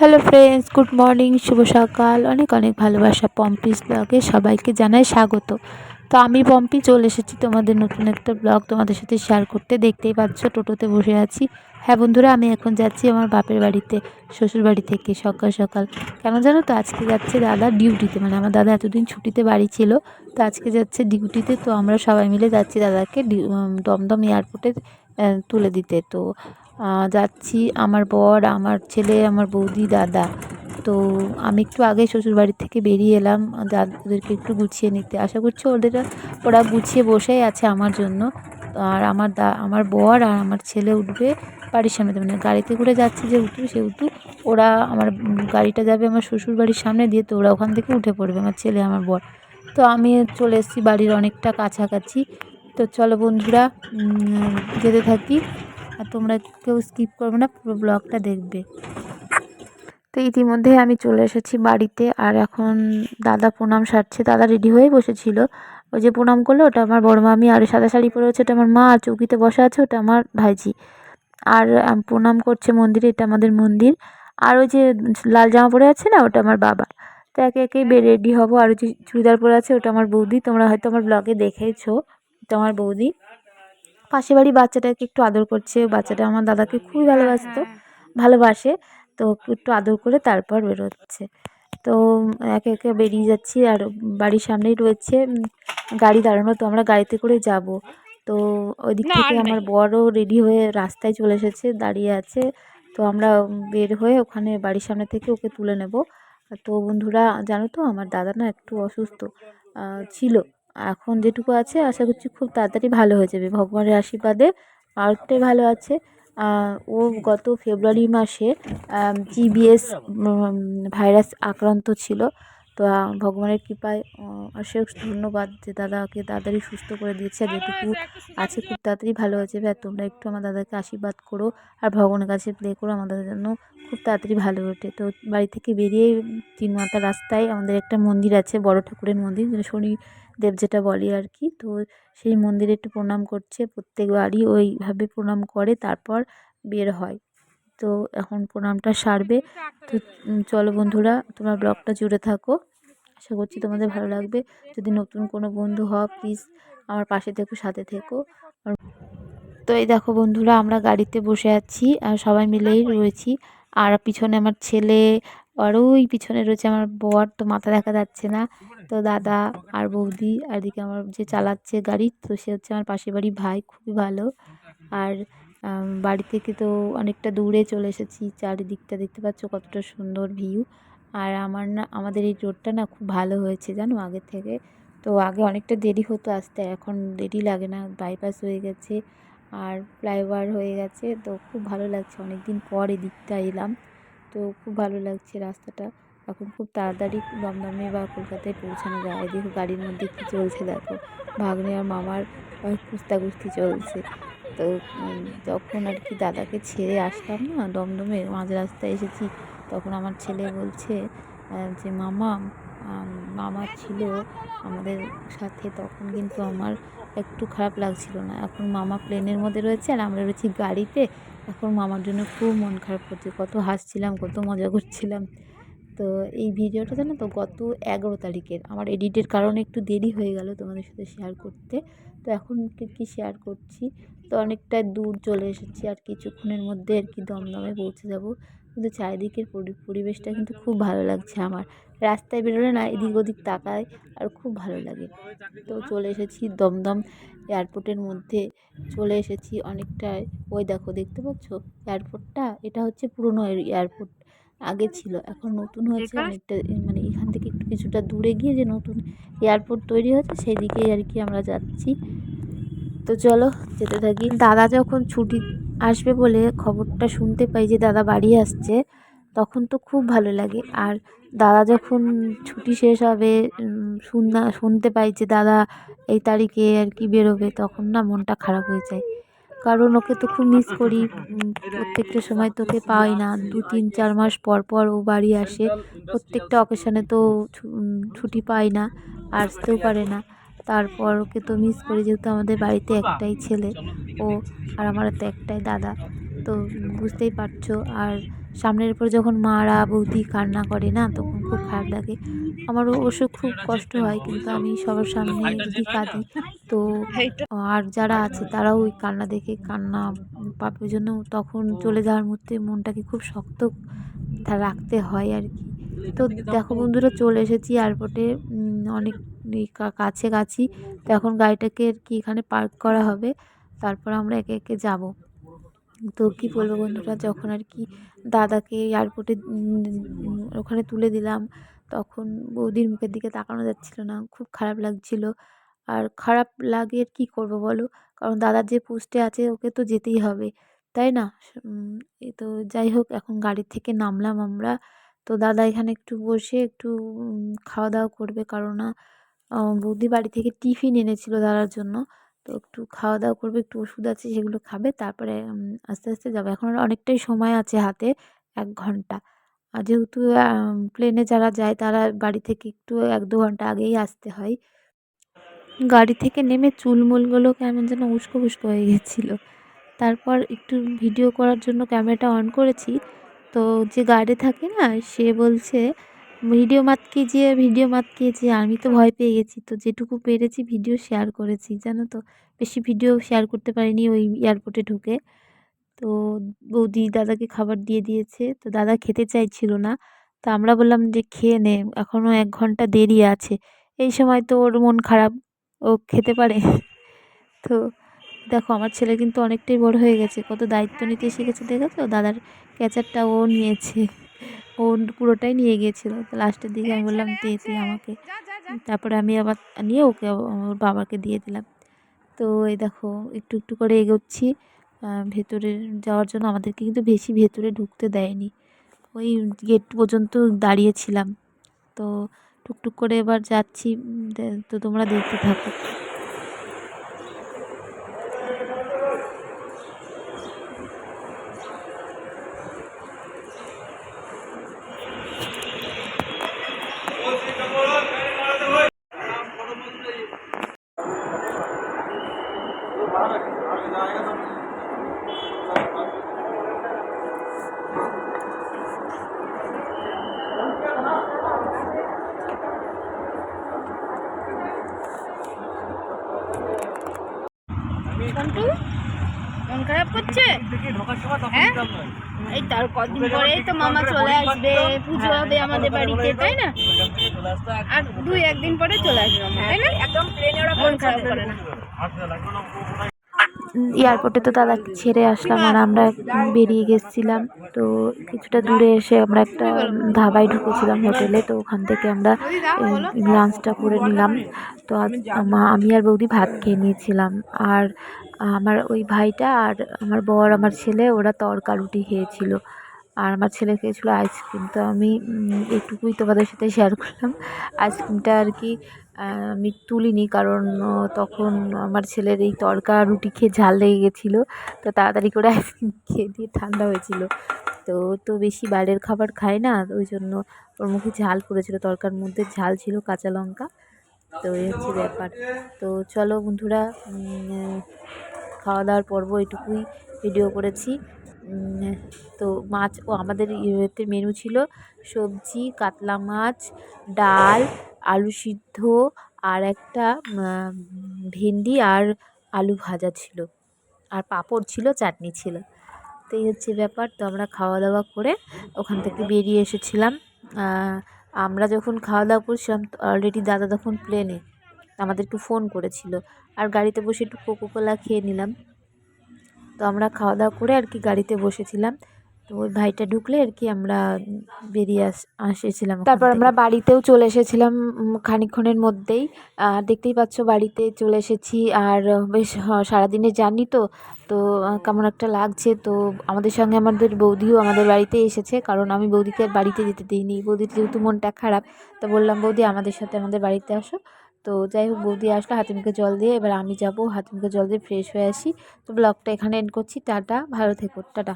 Hello friends good morning শুভ সকাল। অনেক অনেক ভালোবাসা পম্পিস ব্লগে সবাইকে জানাই স্বাগত। তো আমি পম্পি চলে এসেছি তোমাদের নতুন একটা ব্লগ তোমাদের সাথে শেয়ার করতে। দেখতেই পাচ্ছ, টোটোতে বসে আছি। হ্যাঁ বন্ধুরা, আমি এখন যাচ্ছি আমার বাপের বাড়িতে, শ্বশুর বাড়ি থেকে সকাল সকাল। কেন জানো তো, আজকে যাচ্ছে দাদা ডিউটিতে মানে আমার দাদা এতদিন ছুটিতে বাড়ি ছিল, তো আজকে যাচ্ছে ডিউটিতে তো আমরা সবাই মিলে যাচ্ছি দাদাকে দমদম এয়ারপোর্টে তুলে দিতে। তো যাচ্ছি আমার বর, আমার ছেলে, আমার বৌদি, দাদা। তো আমি একটু আগে শ্বশুরবাড়ি থেকে বেরিয়ে এলাম। ওদেরকে একটু গুছিয়ে নিতে। আশা করছি ওদের, ওরা গুছিয়ে বসেই আছে আমার জন্য। আর আমার দা, আমার বর আর আমার ছেলে উঠবে বাড়ির সামনে মানে গাড়িতে করে যাচ্ছে যেহেতু, সেহেতু ওরা আমার গাড়িটা যাবে আমার শ্বশুর বাড়ির সামনে দিয়ে, তো ওরা ওখান থেকে উঠে পড়বে আমার ছেলে, আমার বর। তো আমি চলে এসেছি বাড়ির অনেকটা কাছাকাছি। তো চলো বন্ধুরা যেতে থাকি। আর তোমরা কেউ স্কিপ করবে না, পুরো ব্লগটা দেখবে। তো ইতিমধ্যে আমি চলে এসেছি বাড়িতে, আর এখন দাদা প্রণাম সারছে। দাদা রেডি হয়ে বসেছিল। ওই যে প্রণাম করল, ওটা আমার বড় মামি, আর সাদা শাড়ি পরে হচ্ছে ওটা আমার মা, আর চৌকিতে বসে আছে ওটা আমার ভাইজি আর প্রণাম করছে মন্দিরে, এটা আমাদের মন্দির। আর ওই যে লাল জামা পরে আছে না, ওটা আমার বাবা। তো একে একেই রেডি হব। আর ওই যে চুড়িদার পরে আছে ওটা আমার বৌদি। তোমরা হয়তো আমার ব্লগে দেখেছ আমার বৌদি। পাশে বাড়ি বাচ্চাটাকে একটু আদর করছে। বাচ্চাটা আমার দাদাকে খুবই ভালোবাসতো ভালোবাসে। তো একটু আদর করে তারপর বেরোচ্ছে। তো একে একে বেরিয়ে যাচ্ছি আর বাড়ির সামনেই রয়েছে গাড়ি দাঁড়ানো। তো আমরা গাড়িতে করে যাব। তো ওই দিক থেকে আমার বড়ও রেডি হয়ে রাস্তায় চলে এসেছে দাঁড়িয়ে আছে। তো আমরা বের হয়ে ওখানে বাড়ির সামনে থেকে ওকে তুলে নেব। তো বন্ধুরা জানো তো আমার দাদা না একটু অসুস্থ ছিল। এখন যেটুকু আছে আশা করছি খুব তাড়াতাড়ি ভালো হয়ে যাবে। ভগবানের আশীর্বাদে আরেকটাই ভালো আছে। ও গত ফেব্রুয়ারি মাসে জিবিএস ভাইরাস আক্রান্ত ছিল। তো ভগবানের কৃপায় অশেষ ধন্যবাদ যে দাদাকে তাড়াতাড়ি সুস্থ করে দিয়েছে। আর যেটুকু আছে খুব তাড়াতাড়ি ভালো হয়ে যাবে। আর তোমরা একটু আমার দাদাকে আশীর্বাদ করো আর ভগবানের কাছে প্লে করো। আমাদের জন্য খুব তাড়াতাড়ি ভালো ওঠে। তো বাড়ি থেকে বেরিয়ে তিন মাথা রাস্তায় আমাদের একটা মন্দির আছে বড় ঠাকুরের মন্দির। শনি দেব যেটা বলে আর কি তো সেই মন্দিরে একটু প্রণাম করছে, প্রত্যেকবারই ওইভাবে প্রণাম করে, তারপর বের হয়। তো এখন প্রণামটা সারবে। তো চলো বন্ধুরা, তোমার ব্লগটা জুড়ে থাকো। আশা করছি তোমাদের ভালো লাগবে। যদি নতুন কোনো বন্ধু হও প্লিজ আমার পাশে থেকো, সাথে থেকো। তো এই দেখো বন্ধুরা, আমরা গাড়িতে বসে আছি আর সবাই মিলেই রয়েছি। আর পিছনে আমার ছেলে, আর ওই পিছনে রয়েছে আমার বর, তো মাথা দেখা যাচ্ছে না। তো দাদা আর বৌদি আর এদিকে আমার যে চালাচ্ছে গাড়ি, তো সে হচ্ছে আমার পাশের বাড়ি ভাই, খুবই ভালো। আর বাড়ি থেকে তো অনেকটা দূরে চলে এসেছি, চারিদিকটা দেখতে পাচ্ছ কতটা সুন্দর ভিউ। আর আমার না, আমাদের এই রোডটা না খুব ভালো হয়েছে জানো আগের থেকে। তো আগে অনেকটা দেরি হতো আসতে, এখন দেরি লাগে না বাইপাস হয়ে গেছে আর ফ্লাইওভার হয়ে গেছে। তো খুব ভালো লাগছে অনেক দিন পর এদিকটা এলাম। তো খুব ভালো লাগছে রাস্তাটা। এখন খুব তাড়াতাড়ি দমদমে বা কলকাতায় পৌঁছানো যায়। দেখো গাড়ির মধ্যে কী চলছে দেখো। ভাগ্নে আর মামার কুস্তাকুস্তি চলছে। তো যখন আর কি দাদাকে ছেড়ে আসলাম না দমদমে, মাঝ রাস্তায় এসেছি, তখন আমার ছেলে বলছে যে মামা মামা ছিল আমাদের সাথে, তখন কিন্তু আমার একটু খারাপ লাগছিল না। এখন মামা প্লেনের মধ্যে রয়েছে আর আমরা রয়েছি গাড়িতে। এখন মামার জন্য খুব মন খারাপ করছে। কত হাসছিলাম, কত মজা করছিলাম। তো এই ভিডিওটা জানো তো গত এগারো তারিখের। আমার এডিটের কারণে একটু দেরি হয়ে গেল তোমাদের সাথে শেয়ার করতে। তো এখন কি শেয়ার করছি? তো অনেকটা দূর চলে এসেছি আর কিছুক্ষণের মধ্যে আর কি দমদমে পৌঁছে যাব। কিন্তু চারিদিকের পরিবেশটা কিন্তু খুব ভালো লাগছে আমার। রাস্তায় বেরোলে না এদিক ওদিক তাকায় আর খুব ভালো লাগে। তো চলে এসেছি দমদম এয়ারপোর্টের মধ্যে। চলে এসেছি অনেকটাই ওই দেখো, দেখতে পাচ্ছ? এয়ারপোর্টটা এটা হচ্ছে পুরনো এয়ারপোর্ট আগে ছিল এখন নতুন হয়েছে অনেকটা মানে এখান থেকে একটু কিছুটা দূরে গিয়ে যে নতুন এয়ারপোর্ট তৈরি হচ্ছে সেই দিকেই আর কি আমরা যাচ্ছি। তো চলো যেতে থাকি। দাদা যখন ছুটি আসবে বলে খবরটা শুনতে পাই যে দাদা বাড়ি আসছে তখন তো খুব ভালো লাগে। আর দাদা যখন ছুটি শেষ হবে শুনতে পাই যে দাদা এই তারিখে আর কি বেরোবে তখন না মনটা খারাপ হয়ে যায়। কারণ ওকে তো খুব মিস করি। প্রত্যেকটা সময় তোকে পাই না। দু, তিন, চার মাস পর পর ও বাড়ি আসে। প্রত্যেকটা অকেশনে তো ছুটি পাই না। আসতেও পারে না। তারপর ওকে তো মিস করি যেহেতু আমাদের বাড়িতে একটাই ছেলে। ও আর আমার তো একটাই দাদা। তো বুঝতেই পারছ। আর সামনের পর যখন মারা, বৌদি কান্না করে না, তখন খুব খারাপ লাগে। আমারও অবশ্য খুব কষ্ট হয়, কিন্তু আমি সবার সামনে যদি কাঁদি, তো আর যারা আছে তারাও ওই কান্না দেখে কান্না ওই জন্য তখন চলে যাওয়ার মধ্যে মনটাকে খুব শক্ত রাখতে হয় আর কি। তো দেখো বন্ধুরা চলে এসেছি এয়ারপোর্টে অনেক কাছে কা- কাছাকাছি তো এখন গাড়িটাকে আর কি এখানে পার্ক করা হবে, তারপর আমরা একে একে যাব। তো কী বলব বন্ধুরা, যখন আর কি দাদাকে এয়ারপোর্টে ওখানে তুলে দিলাম। তখন বৌদির মুখের দিকে তাকানো যাচ্ছিল না, খুব খারাপ লাগছিল। আর খারাপ লাগে কী করব বলো? কারণ দাদার যে পোস্টে আছে, ওকে তো যেতেই হবে, তাই না? এ তো যাই হোক, এখন গাড়ি থেকে নামলাম আমরা। তো দাদা এখানে একটু বসে একটু খাওয়া দাওয়া করবে, কারণ না বৌদি বাড়ি থেকে টিফিন এনেছিল দাদার জন্য। তো একটু খাওয়া দাওয়া করবে, একটু ওষুধ আছে, সেগুলো খাবে। তারপরে আস্তে আস্তে যাবে। এখন অনেকটাই সময় আছে হাতে, এক ঘণ্টা। আর যেহেতু প্লেনে যারা যায় তারা বাড়ি থেকে একটু এক দু ঘণ্টা আগেই আসতে হয়। গাড়ি থেকে নেমে চুলমুলগুলো কেমন যেন উস্কো উস্কো হয়ে গেছিল। তারপর একটু ভিডিও করার জন্য ক্যামেরাটা অন করেছি। তো যে গার্ডে থাকে না, সে বলছে, ভিডিও মাতকে কিজিয়ে ভিডিও মাতকে যে, আমি তো ভয় পেয়ে গেছি। তো যেটুকু পেরেছি ভিডিও শেয়ার করেছি, জানো তো? বেশি ভিডিও শেয়ার করতে পারিনি ওই এয়ারপোর্টে ঢুকে। তো বৌদি দাদাকে খাবার দিয়ে দিয়েছে। তো দাদা খেতে চাইছিল না। তো আমরা বললাম যে খেয়ে নে এখনও এক ঘণ্টা দেরি আছে। এই সময় তো ওর মন খারাপ ও খেতে পারে। তো দেখো আমার ছেলে কিন্তু অনেকটাই বড় হয়ে গেছে। কত দায়িত্ব নিতে এসে শিখেছে দেখেছ? দাদার ক্যাচারটা ও নিয়েছে। ও পুরোটাই নিয়ে গিয়েছিল। তো লাস্টের দিকে আমি বললাম দে তুই আমাকে। তারপরে আমি আবার নিয়ে ওকে ওর বাবাকে দিয়ে দিলাম। তো এই দেখো একটু একটু করে এগোচ্ছি। ভেতরে যাওয়ার জন্য আমাদেরকে কিন্তু বেশি ভেতরে ঢুকতে দেয়নি ওই গেট পর্যন্ত দাঁড়িয়েছিলাম তো টুকটুক করে এবার যাচ্ছি তো তোমরা দেখতে থাকো মন খারাপ করছে? হ্যাঁ? এই তার কদিন পরেই তো মামা চলে আসবে পুজো হবে আমাদের বাড়িতে তাই না? আর দুই একদিন পরে চলে আসবে তাই না? একদম মন খারাপ করে না। এয়ারপোর্টে তো দাদা ছেড়ে আসলাম আর আমরা বেরিয়ে গেছিলাম। তো কিছুটা দূরে এসে আমরা একটা ধাবায় ঢুকেছিলাম হোটেলে। তো ওখান থেকে আমরা লাঞ্চটা করে নিলাম। তো আমি আর বৌদি ভাত খেয়ে নিয়েছিলাম। আর আমার ওই ভাইটা আর আমার বর, আমার ছেলে, ওরা তরকা রুটি খেয়েছিল। আর আমার ছেলে খেয়েছিলো আইসক্রিম। তো আমি উম, এইটুকুই তোমাদের সাথে শেয়ার করলাম। আইসক্রিমটা আর কি আমি তুলিনি কারণ তখন আমার ছেলের এই তরকা রুটি খেয়ে ঝাল লেগে গেছিল। তো তাড়াতাড়ি করে আইসক্রিম খেয়ে দিয়ে ঠান্ডা হয়েছিল। তো তো বেশি বাইরের খাবার খায় না ওই জন্য ওর মুখে ঝাল পড়েছিল। তরকার মধ্যে ঝাল ছিল কাঁচা লঙ্কা। তো এই হচ্ছে ব্যাপার। তো চলো বন্ধুরা খাওয়া দাওয়ার পর্ব এটুকুই ভিডিও করেছি। তো মাছ, ও আমাদের ইয়েতে মেনু ছিল সবজি, কাতলা মাছ, ডাল, আলু সিদ্ধ আর একটা ভেন্ডি আর আলু ভাজা ছিল। আর পাঁপড় ছিল, চাটনি ছিল। তো এই হচ্ছে ব্যাপার। তো আমরা খাওয়া দাওয়া করে ওখান থেকে বেরিয়ে এসেছিলাম। আমরা যখন খাওয়া দাওয়া করছিলাম অলরেডি দাদা তখন প্লেনে আমাদেরকে ফোন করেছিল। আর গাড়িতে বসে একটু কোকোকোলা খেয়ে নিলাম। তো আমরা খাওয়া দাওয়া করে আর কি গাড়িতে বসেছিলাম। তো ওই ভাইটা ঢুকলে আর কি আমরা বেরিয়ে আস এসেছিলাম তারপর আমরা বাড়িতেও চলে এসেছিলাম উম, খানিকক্ষণের মধ্যেই। আর দেখতেই পাচ্ছ বাড়িতে চলে এসেছি আর বেশ সারাদিনের জার্নি তো। তো কেমন একটা লাগছে। তো আমাদের সঙ্গে আমাদের বৌদিও আমাদের বাড়িতে এসেছে। কারণ আমি বৌদিকে আর বাড়িতে যেতে দিইনি। বৌদির যেহেতু মনটা খারাপ তো বললাম বৌদি আমাদের সাথে আমাদের বাড়িতে আসো। তো যাই হোক, বৌদি আসলো হাতে মুখে জল দিয়ে। এবার আমি যাব, হাতে মুখে জল দিয়ে ফ্রেশ হয়ে আসি। তো ব্লগটা এখানে এন্ড করছি। টাটা, ভালো থেকো, টাটা।